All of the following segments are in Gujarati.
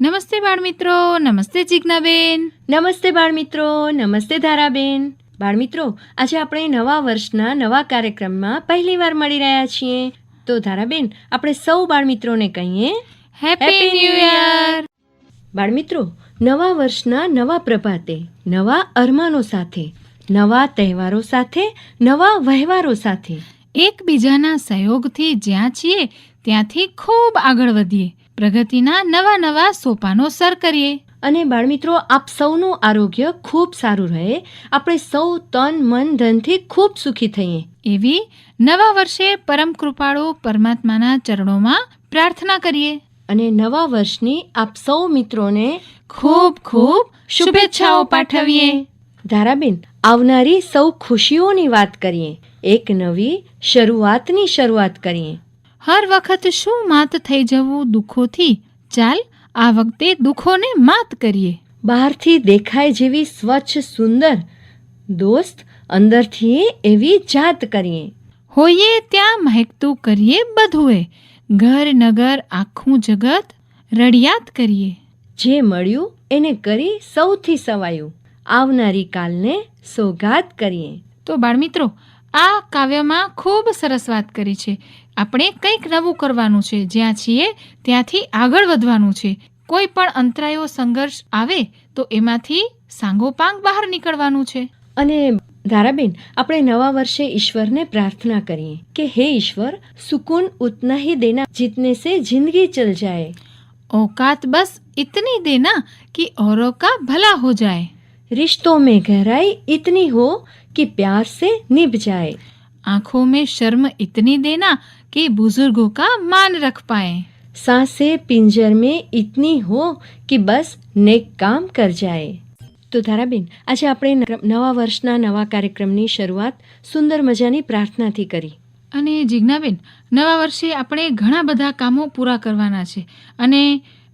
નમસ્તે બાળમિત્રો નમસ્તે જિજ્ઞાબેન. નમસ્તે બાળમિત્રો નમસ્તે ધારાબેન. બાળમિત્રો આજે આપણે નવા વર્ષના નવા કાર્યક્રમમાં પહેલીવાર મળી રહ્યા છીએ. તો ધારાબેન આપણે સૌ બાળમિત્રોને કહીએ હેપી ન્યૂ યર બાળમિત્રો નવા વર્ષના નવા પ્રભાતે નવા અરમાનો સાથે નવા તહેવારો સાથે નવા વહેવારો સાથે. એકબીજાના સહયોગથી જ્યાં છીએ ત્યાંથી ખૂબ આગળ વધીએ. પ્રગતિના નવા નવા સોપાનો સર કરીએ. અને બાળમિત્રો આપ સૌનું આરોગ્ય ખૂબ સારું રહે. આપણે સૌ તન મન ધનથી ખૂબ સુખી થઈએ. એવી નવા વર્ષે પરમ કૃપાળુ પરમાત્માના ચરણોમાં પ્રાર્થના કરીએ. અને નવા વર્ષની આપ સૌ મિત્રોને ખૂબ ખૂબ શુભેચ્છાઓ પાઠવીએ. ધારાબેન આવનારી સૌ ખુશીઓની વાત કરીએ. એક નવી શરૂઆતની શરૂઆત કરીએ. હર વખત શું માત થઈ જવું દુઃખોથી? ચાલ આ વખતે દુઃખોને માત કરીએ. બહારથી દેખાય જેવી સ્વચ્છ સુંદર દોસ્ત અંદરથી એવી જાત કરીએ. હોઈએ ત્યાં મહેકતું કરીએ બધુંએ. ઘર નગર આખું જગત રડિયાત કરીએ. જે મળ્યું એને કરી સૌથી સવાયું. આવનારી કાલને સોગાત કરીએ. તો બાળમિત્રો આ કાવ્યમાં ખૂબ સરસ વાત કરી છે. આપણે કંઈક નવું કરવાનું છે જ્યાં છીએ ત્યાંથી આગળ વધવાનું છે. કોઈ પણ અંતરાયો સંઘર્ષ આવે તો એમાંથી સાંગોપાંગ બહાર નીકળવાનું છે. અને ધારાબેન આપણે નવા વર્ષે ઈશ્વરને પ્રાર્થના કરીએ કે હે ઈશ્વર સુકૂન ઉતના ही દેના જીતને સે જિંદગી ચલ जाए औकात बस इतनी देना कि औरों ભલા હો જાય રિશ્તો रिश्तों ગહેરાઈ गहराई હો કે પ્યાર સે નિભ જાય આંખો आंखों શર્મ शर्म દેના देना कि बुजुर्गों का मान रख पाए सांसें पिंजर में इतनी हो कि बस नेक काम कर जाए તો ધારાબેન આજે આપણે ન- નવા વર્ષના નવા કાર્યક્રમની શરૂઆત સુંદર મજાની પ્રાર્થનાથી કરી અને જિજ્ઞાબેન નવા વર્ષે આપણે ઘણા બધા કામો પૂરા કરવાના છે અને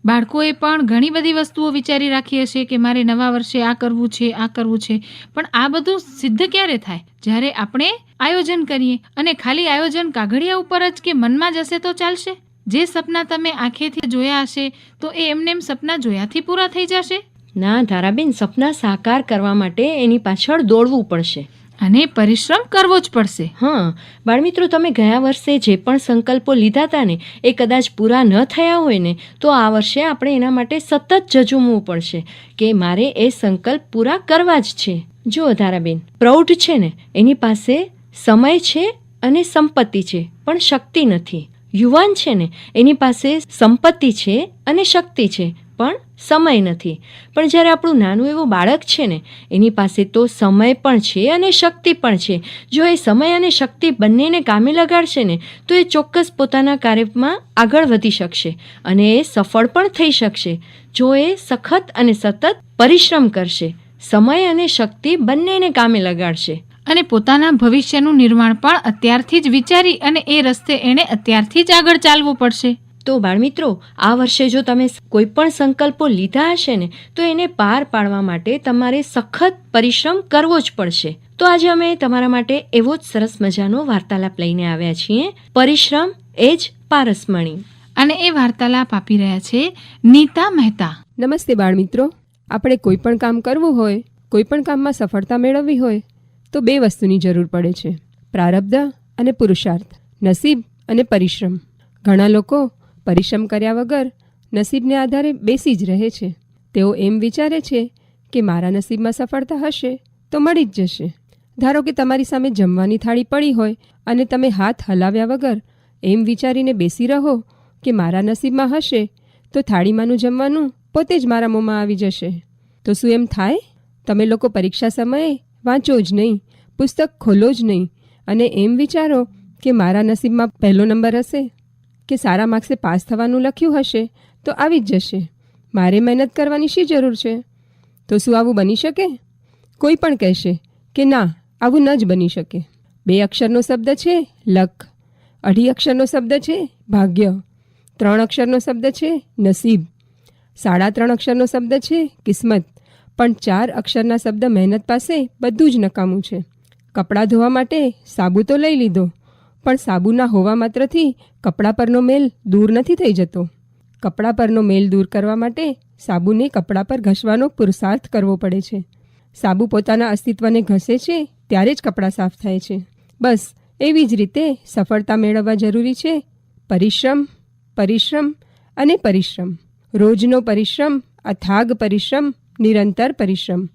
બાળકોએ પણ ઘણી બધી વસ્તુઓ વિચારી રાખી હશે કે મારે નવા વર્ષે આ કરવું છે, આ કરવું છે. પણ આ બધું સિદ્ધ ક્યારે થાય? જ્યારે આપણે આયોજન કરીએ અને ખાલી આયોજન કાગળિયા ઉપર જ કે મનમાં જશે તો ચાલશે? જે સપના તમે આંખેથી જોયા હશે, તો એ એમને એમ સપના જોયાથી પૂરા થઈ જશે? ના, ધારાબેન, સપના સાકાર કરવા માટે એની પાછળ દોડવું પડશે. અને પરિશ્રમ કરવો જ પડશે. હા, બાળમિત્રો, તમે ગયા વર્ષે જે પણ સંકલ્પો લીધા હતા ને, એ કદાચ પૂરા ન થયા હોય ને, તો આ વર્ષે આપણે એના માટે સતત જજુમવું પડશે કે મારે એ સંકલ્પ પૂરા કરવા જ છે. જો ધારાબેન, પ્રૌઢ છે ને, એની પાસે સમય છે અને સંપત્તિ છે, પણ શક્તિ નથી. યુવાન છે ને, એની પાસે સંપત્તિ છે અને શક્તિ છે, પણ સમય નથી. પણ જ્યારે આપણું નાનું એવું બાળક છે ને, એની પાસે તો સમય પણ છે અને શક્તિ પણ છે. જો એ સમય અને શક્તિ બંનેને કામે લગાડશે ને, તો એ ચોક્કસ પોતાના કાર્યમાં આગળ વધી શકશે અને એ સફળ પણ થઈ શકશે. જો એ સખત અને સતત પરિશ્રમ કરશે, સમય અને શક્તિ બંનેને કામે લગાડશે. અને પોતાના ભવિષ્યનું નિર્માણ પણ અત્યારથી જ વિચારી અને એ રસ્તે એણે અત્યારથી જ આગળ ચાલવું પડશે. તો બાળમિત્રો આ વર્ષે જો તમે કોઈ પણ સંકલ્પો લીધા હશે ને તો એને પાર પાડવા માટે તમારે સખત પરિશ્રમ કરવો જ પડશે. તો આજે અમે તમારા માટે એવો જ સરસ મજાનો વાર્તાલાપ લઈને આવ્યા છીએ. પરિશ્રમ એ જ પારસમણી. અને એ વાર્તાલાપ આપી રહ્યા છે નીતા મહેતા. નમસ્તે બાળમિત્રો. આપણે કોઈ પણ કામ કરવું હોય કોઈ પણ કામમાં સફળતા મેળવવી હોય તો બે વસ્તુની જરૂર પડે છે. પ્રારબ્ધ અને પુરુષાર્થ, નસીબ અને પરિશ્રમ. ઘણા લોકો પરિશ્રમ કર્યા વગર નસીબને આધારે બેસી જ રહે છે. તેઓ એમ વિચારે છે કે મારા નસીબમાં સફળતા હશે તો મળી જ જશે. ધારો કે તમારી સામે જમવાની થાળી પડી હોય અને તમે હાથ હલાવ્યા વગર એમ વિચારીને બેસી રહો કે મારા નસીબમાં હશે તો થાળીમાંનું જમવાનું પોતે જ મારા મોંમાં આવી જશે. તો શું એમ થાય? તમે લોકો પરીક્ષા સમયે વાંચો જ નહીં, પુસ્તક ખોલો જ નહીં. અને એમ વિચારો કે મારા નસીબમાં પહેલો નંબર હશે, કે સારા માર્ક્સે પાસ થવાનું લખ્યું હશે, તો આવી જ જશે. મારે મહેનત કરવાની શી જરૂર છે? તો શું આવું બની શકે? કોઈ પણ કહેશે કે ના, આવું ન જ બની શકે. બે અક્ષરનો શબ્દ છે લક અઢી અક્ષરનો શબ્દ છે ભાગ્ય, ત્રણ અક્ષરનો શબ્દ છે નસીબ, સાડા ત્રણ અક્ષરનો શબ્દ છે કિસ્મત. પણ ચાર અક્ષરના શબ્દ મહેનત પાસે બધું જ નકામું છે. કપડાં ધોવા માટે સાબુ તો લઈ લીધો, પણ સાબુના હોવા માત્રથી કપડાં પરનો મેલ દૂર નથી થઈ જતો. કપડાં પરનો મેલ દૂર કરવા માટે સાબુને કપડાં પર ઘસવાનો પુરુષાર્થ કરવો પડે છે. સાબુ પોતાના અસ્તિત્વને ઘસે છે, ત્યારે જ કપડાં સાફ થાય છે. બસ, એવી જ રીતે સફળતા મેળવવા જરૂરી છે. પરિશ્રમ પરિશ્રમ અને પરિશ્રમ. રોજનો પરિશ્રમ, અથાગ પરિશ્રમ નિરંતર પરિશ્રમ.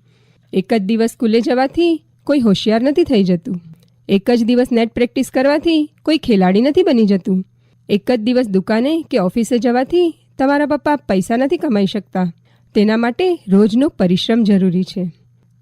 એક જ દિવસ સ્કૂલે જવાથી કોઈ હોશિયાર નથી થઈ જતું. એક જ દિવસ નેટ પ્રેક્ટિસ કરવાથી કોઈ ખેલાડી નથી બની જતું. એક જ દિવસ દુકાને કે ઓફિસે જવાથી તમારા પપ્પા પૈસા નથી કમાઈ શકતા. તેના માટે રોજનો પરિશ્રમ જરૂરી છે.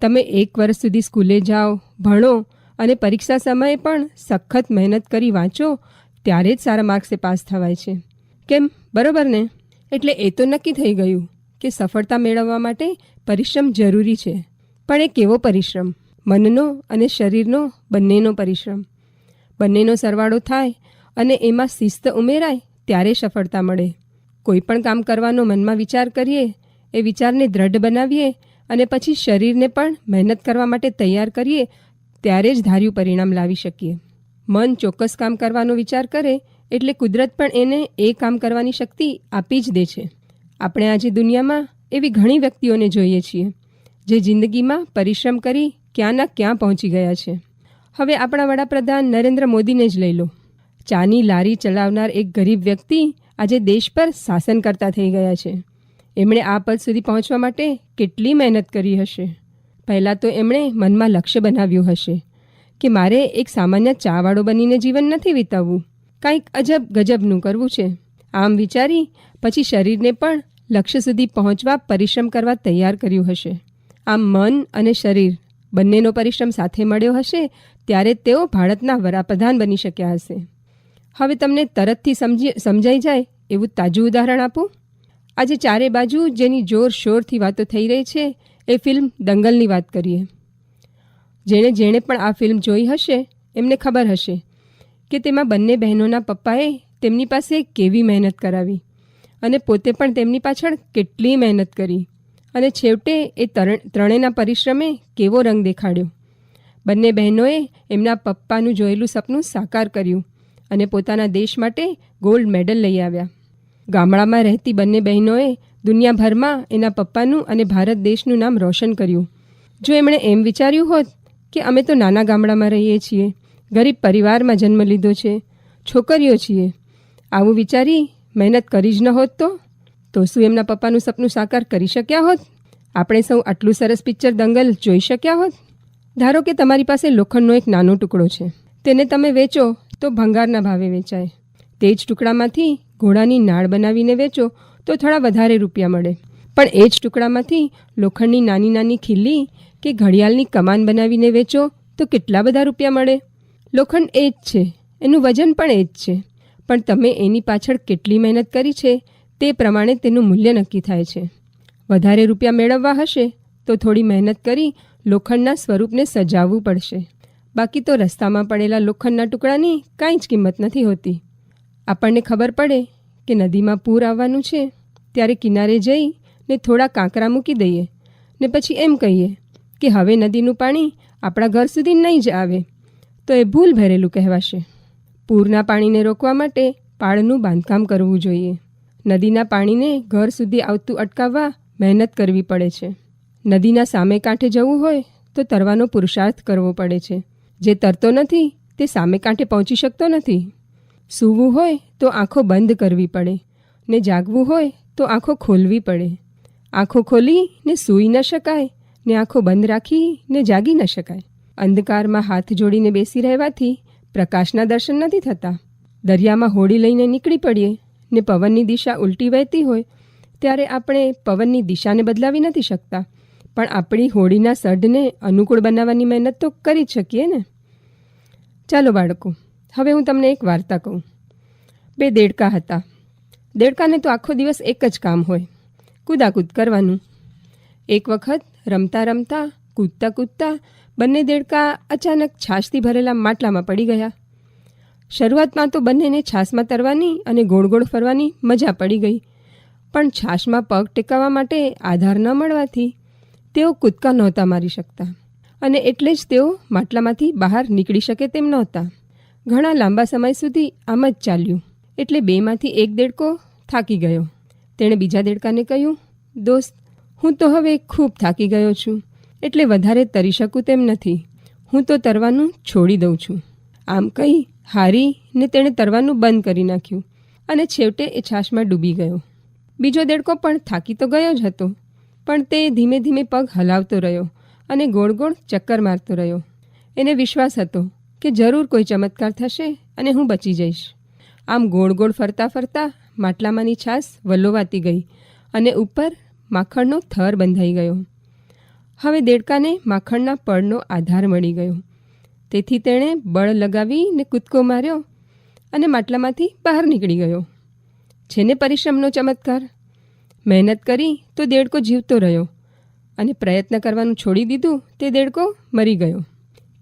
તમે એક વર્ષ સુધી સ્કૂલે જાઓ, ભણો અને પરીક્ષા સમયે પણ સખત મહેનત કરી વાંચો, ત્યારે જ સારા માર્ક્સે પાસ થવાય છે. કેમ? બરોબર ને? એટલે એ તો નક્કી થઈ ગયું. કે સફળતા મેળવવા માટે પરિશ્રમ જરૂરી છે. પણ એ કેવો પરિશ્રમ? મનનો અને શરીરનો બંનેનો પરિશ્રમ. બંનેનો સરવાળો થાય અને એમાં શિસ્ત ઉમેરાય ત્યારે સફળતા મળે. કોઈ પણ કામ કરવાનો મનમાં વિચાર કરીએ, એ વિચારને દ્રઢ બનાવીએ અને પછી શરીરને પણ મહેનત કરવા માટે તૈયાર કરીએ, ત્યારે જ ધાર્યું પરિણામ લાવી શકીએ. મન ચોક્કસ કામ કરવાનો વિચાર કરે, એટલે કુદરત પણ એને એ કામ કરવાની શક્તિ આપી જ દે છે. આપણે આજે દુનિયામાં એવી ઘણી વ્યક્તિઓને જોઈએ છીએ, જે જિંદગીમાં પરિશ્રમ કરી ક્યાંના ક્યાં પહોંચી ગયા છે. હવે આપણા વડાપ્રધાન નરેન્દ્ર મોદીને જ લઈ લો. ચાની લારી ચલાવનાર એક ગરીબ વ્યક્તિ આજે દેશ પર શાસન કરતા થઈ ગયા છે. એમણે આ પદ સુધી પહોંચવા માટે કેટલી મહેનત કરી હશે? પહેલાં તો એમણે મનમાં લક્ષ્ય બનાવ્યું હશે કે મારે એક સામાન્ય ચાવાળો બનીને જીવન નથી વિતાવવું. કાંઈક અજબ ગજબનું કરવું છે. આમ વિચારી પછી શરીરને પણ લક્ષ્ય સુધી પહોંચવા પરિશ્રમ કરવા તૈયાર કર્યું હશે. આમ મન અને શરીર બંનેનો પરિશ્રમ સાથે મળ્યો હશે, ત્યારે તેઓ ભારતના વડાપ્રધાન બની શક્યા હશે. હવે તમને તરતથી સમજી, સમજાઈ જાય એવું તાજું ઉદાહરણ આપું? આજે ચારે બાજુ જેની જોર શોરથી વાતો થઈ રહી છે, એ ફિલ્મ દંગલની વાત કરીએ. જેણે જેણે પણ આ ફિલ્મ જોઈ હશે, એમને ખબર હશે કે તેમાં બંને બહેનોના પપ્પાએ તેમની પાસે કેવી મહેનત કરાવી? અને પોતે પણ તેમની પાછળ કેટલી મહેનત કરી? અને છેવટે એ તરણ, ત્રણેયના પરિશ્રમે કેવો રંગ દેખાડ્યો? બંને બહેનોએ એમના પપ્પાનું જોયેલું સપનું સાકાર કર્યું અને પોતાના દેશ માટે ગોલ્ડ મેડલ લઈ આવ્યા. ગામડામાં રહેતી બંને બહેનોએ દુનિયાભરમાં એના પપ્પાનું અને ભારત દેશનું નામ રોશન કર્યું. જો એમણે એમ વિચાર્યું હોત કે અમે તો નાના ગામડામાં રહીએ છીએ, ગરીબ પરિવારમાં જન્મ લીધો છે, છોકરીઓ છીએ આવું વિચારી મહેનત કરી જ ન હોત તો? તો શું એમના પપ્પાનું સપનું સાકાર કરી શક્યા હોત? આપણે સૌ આટલું સરસ પિક્ચર દંગલ જોઈ શક્યા હોત? ધારો કે તમારી પાસે લોખંડનો એક નાનો ટુકડો છે. તેને તમે વેચો તો ભંગારના ભાવે વેચાય. તે જ ટુકડામાંથી ઘોડાની નાળ બનાવીને વેચો તો થોડા વધારે રૂપિયા મળે. પણ એ જ ટુકડામાંથી લોખંડની નાની નાની ખીલ્લી કે ઘડિયાળની કમાન બનાવીને વેચો તો કેટલા બધા રૂપિયા મળે? લોખંડ એ જ છે. એનું વજન પણ એ જ છે. પણ તમે એની પાછળ કેટલી મહેનત કરી છે તે પ્રમાણે તેનું મૂલ્ય નક્કી થાય છે. વધારે રૂપિયા મેળવવા હશે તો થોડી મહેનત કરી લોખંડના સ્વરૂપને સજાવવું પડશે. બાકી તો રસ્તામાં પડેલા લોખંડના ટુકડાની કાંઈ જ કિંમત નથી હોતી. આપણને ખબર પડે કે નદીમાં પૂર આવવાનું છે, ત્યારે કિનારે જઈ ને થોડા કાંકરા મૂકી દઈએ ને પછી એમ કહીએ કે હવે નદીનું પાણી આપણા ઘર સુધી નહીં જ આવે. તો એ ભૂલ ભરેલું કહેવાશે. પૂરના પાણીને રોકવા માટે પાળનું બાંધકામ કરવું જોઈએ. નદીના પાણીને ઘર સુધી આવતું અટકાવવા મહેનત કરવી પડે છે. નદીના સામે કાંઠે જવું હોય તો તરવાનો પુરુષાર્થ કરવો પડે છે. જે તરતો નથી, તે સામે કાંઠે પહોંચી શકતો નથી. સૂવું હોય તો આંખો બંધ કરવી પડે ને જાગવું હોય તો આંખો ખોલવી પડે. આંખો ખોલી ને સૂઈ ન શકાય ને આંખો બંધ રાખી ને જાગી ન શકાય. અંધકારમાં હાથ જોડીને બેસી રહેવાથી પ્રકાશના દર્શન નથી થતા. દરિયામાં હોડી લઈને નીકળી પડીએ ને પવનની દિશા ઉલટી વહેતી હોય, ત્યારે આપણે પવનની દિશાને બદલાવી નથી શકતા. પણ આપણી હોડીના સઢને અનુકૂળ બનાવવાની મહેનત તો કરી જ શકીએ ને? ચાલો બાળકો, હવે હું તમને એક વાર્તા કહું. બે દેડકા હતા. દેડકાને તો આખો દિવસ એક જ કામ હોય, કૂદાકૂદ કરવાનું. એક વખત રમતા રમતા કૂદતા કૂદતા બંને દેડકા અચાનક છાશથી ભરેલા માટલામાં પડી ગયા. શરૂઆતમાં તો બંનેને છાશમાં તરવાની અને ગોળ ગોળ ફરવાની મજા પડી ગઈ, પણ છાશમાં પગ ટેકાવવા માટે આધાર ન મળવાથી તેઓ કૂદકા નહોતા મારી શકતા અને એટલે જ તેઓ માટલામાંથી બહાર નીકળી શકે તેમ નહોતા. ઘણા લાંબા સમય સુધી આમ જ ચાલ્યું, એટલે બેમાંથી એક દેડકો થાકી ગયો. તેણે બીજા દેડકાને કહ્યું, દોસ્ત, હું તો હવે ખૂબ થાકી ગયો છું. એટલે વધારે તરી શકું તેમ નથી. હું તો તરવાનું છોડી દઉં છું. આમ કહી હારી ને તેણે તરવાનું બંધ કરી નાખ્યું અને છેવટે એ છાશમાં ડૂબી ગયો. બીજો દેડકો પણ થાકી તો ગયો જ હતો, પણ તે ધીમે ધીમે પગ હલાવતો રહ્યો અને ગોળ ગોળ ચક્કર મારતો રહ્યો. એને વિશ્વાસ હતો કે જરૂર કોઈ ચમત્કાર થશે અને હું બચી જઈશ. આમ ગોળ ગોળ ફરતા ફરતા માટલામાંની છાશ વલ્લોવાતી ગઈ અને ઉપર માખણનો થર બંધાઈ ગયો. હવે દેડકાને માખણના પળનો આધાર મળી ગયો. તેથી તેણે બળ લગાવીને કૂદકો માર્યો અને માટલામાંથી બહાર નીકળી ગયો. જેને પરિશ્રમનો ચમત્કાર. મહેનત કરી તો દેડકો જીવતો રહ્યો અને પ્રયત્ન કરવાનું છોડી દીધું તે દેડકો મરી ગયો.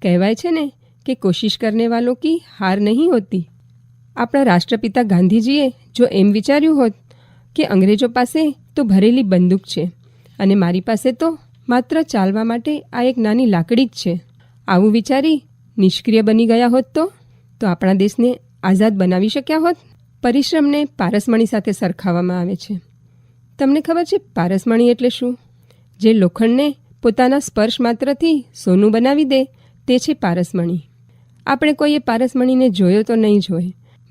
કહેવાય છે ને કે કોશિશ કરને વાલો કી હાર નહીં હોતી. આપણા રાષ્ટ્રપિતા ગાંધીજીએ જો એમ વિચાર્યું હોત કે અંગ્રેજો પાસે તો ભરેલી બંદૂક છે અને મારી પાસે તો માત્ર ચાલવા માટે આ એક નાની લાકડી જ છે. આવું વિચારી નિષ્ક્રિય બની ગયા હોત તો? તો આપણા દેશને આઝાદ બનાવી શક્યા હોત? પરિશ્રમને પારસમણી સાથે સરખાવવામાં આવે છે. તમને ખબર છે પારસમણી એટલે શું? જે લોખંડને પોતાના સ્પર્શ માત્રથી સોનું બનાવી દે, તે છે પારસમણી. આપણે કોઈએ પારસમણીને જોયો તો નહીં જ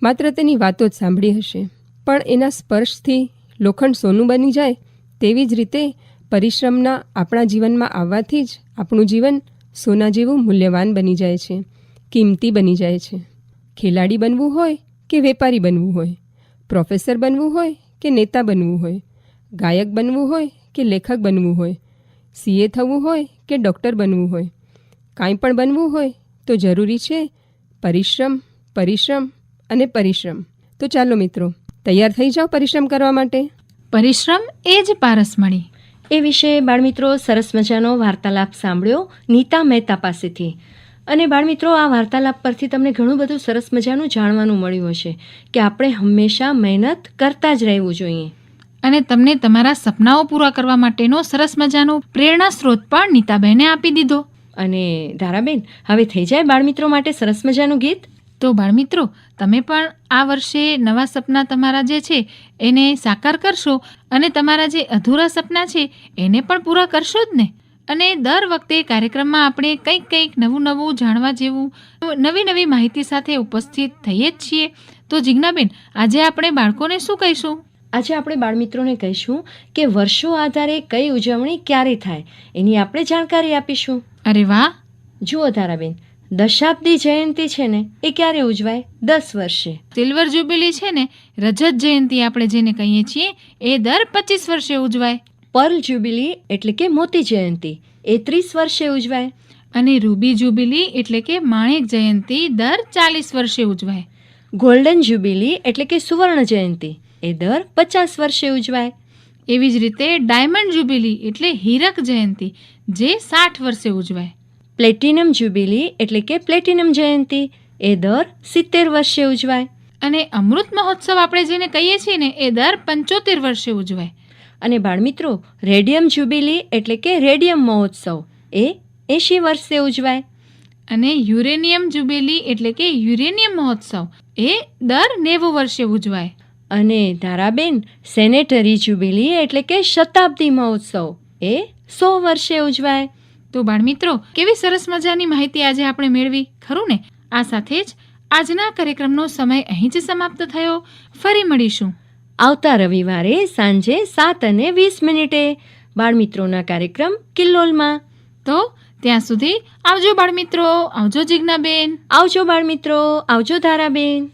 માત્ર તેની વાતો જ સાંભળી હશે. પણ એના સ્પર્શથી લોખંડ સોનું બની જાય, તેવી જ રીતે પરિશ્રમના આપણા જીવનમાં આવવાથી જ આપણું જીવન સોના જેવું મૂલ્યવાન બની જાય છે, કિંમતી બની જાય છે. ખેલાડી બનવું હોય કે વેપારી બનવું હોય, પ્રોફેસર બનવું હોય કે નેતા બનવું હોય, ગાયક બનવું હોય કે લેખક બનવું હોય, સીએ થવું હોય કે ડૉક્ટર બનવું હોય, કાંઈ પણ બનવું હોય તો જરૂરી છે પરિશ્રમ પરિશ્રમ અને પરિશ્રમ. તો ચાલો મિત્રો, તૈયાર થઈ જાઓ પરિશ્રમ કરવા માટે? પરિશ્રમ એ જ પારસમણી. એ વિશે બાળમિત્રો સરસ મજાનો વાર્તાલાપ સાંભળ્યો. નીતા મહેતા પાસેથી. અને બાળમિત્રો આ વાર્તાલાપ પરથી તમને ઘણું બધું સરસ મજાનું જાણવાનું મળ્યું હશે કે આપણે હંમેશા મહેનત કરતા જ રહેવું જોઈએ. અને તમને તમારા સપનાઓ પૂરા કરવા માટેનો સરસ મજાનો પ્રેરણા સ્ત્રોત પણ નીતાબેને આપી દીધો. અને ધારાબેન હવે થઈ જાય બાળમિત્રો માટે સરસ મજાનું ગીત? તો બાળમિત્રો તમે પણ આ વર્ષે નવા સપના તમારા જે છે એને સાકાર કરશો અને તમારા જે અધૂરા સપના છે એને પણ પૂરા કરશો જ ને? અને દર વખતે કાર્યક્રમમાં આપણે કંઈક કંઈક નવું નવું જાણવા જેવું નવી નવી માહિતી સાથે ઉપસ્થિત થઈએ જ છીએ. તો જિજ્ઞાબેન આજે આપણે બાળકોને શું કહીશું? આજે આપણે બાળમિત્રોને કહીશું કે વર્ષો આધારે કઈ ઉજવણી ક્યારે થાય એની આપણે જાણકારી આપીશું. અરે વાહ! જુઓ ધારાબેન દશાબ્દી જયંતિ છે ને એ ક્યારે ઉજવાય? દસ વર્ષે. સિલ્વર જ્યુબિલી છે ને રજત જયંતિ આપણે જેને કહીએ છીએ એ દર પચીસ વર્ષે ઉજવાય. પર્લ જ્યુબિલી એટલે કે મોતી જયંતિ એ ત્રીસ વર્ષે ઉજવાય. અને રૂબી જ્યુબિલી એટલે કે માણેક જયંતિ દર ચાલીસ વર્ષે ઉજવાય. ગોલ્ડન જ્યુબિલી એટલે કે સુવર્ણ જયંતિ એ દર પચાસ વર્ષે ઉજવાય. એવી જ રીતે ડાયમંડ જ્યુબિલી એટલે હીરક જયંતિ જે સાઠ વર્ષે ઉજવાય. પ્લેટિનમ જ્યુબિલી એટલે કે પ્લેટિનમ જયંતિ. એ દર સિત્તેર વર્ષે ઉજવાય. અને અમૃત મહોત્સવ આપણે જેને કહીએ છીએ ને એ દર પંચોતેર વર્ષે ઉજવાય. અને બાળમિત્રો રેડિયમ જ્યુબિલી એટલે કે રેડિયમ મહોત્સવ એ એંશી વર્ષે ઉજવાય. અને યુરેનિયમ જ્યુબિલી એટલે કે યુરેનિયમ મહોત્સવ એ દર નેવું વર્ષે ઉજવાય. અને ધારાબેન સેનેટરી જ્યુબિલી એટલે કે શતાબ્દી મહોત્સવ એ સો વર્ષે ઉજવાય. તો બાળમિત્રો કેવી સરસ મજાની માહિતી આજે આપણે મેળવી ખરું ને? આ સાથે જ આજના કાર્યક્રમનો સમય અહીં જ સમાપ્ત થયો. ફરી મળીશું. આવતા રવિવારે સાંજે સાત અને વીસ મિનિટે બાળમિત્રોના કાર્યક્રમ કિલ્લોલમાં. તો ત્યાં સુધી આવજો બાળમિત્રો આવજો જિજ્ઞાબેન. આવજો બાળમિત્રો આવજો ધારાબેન.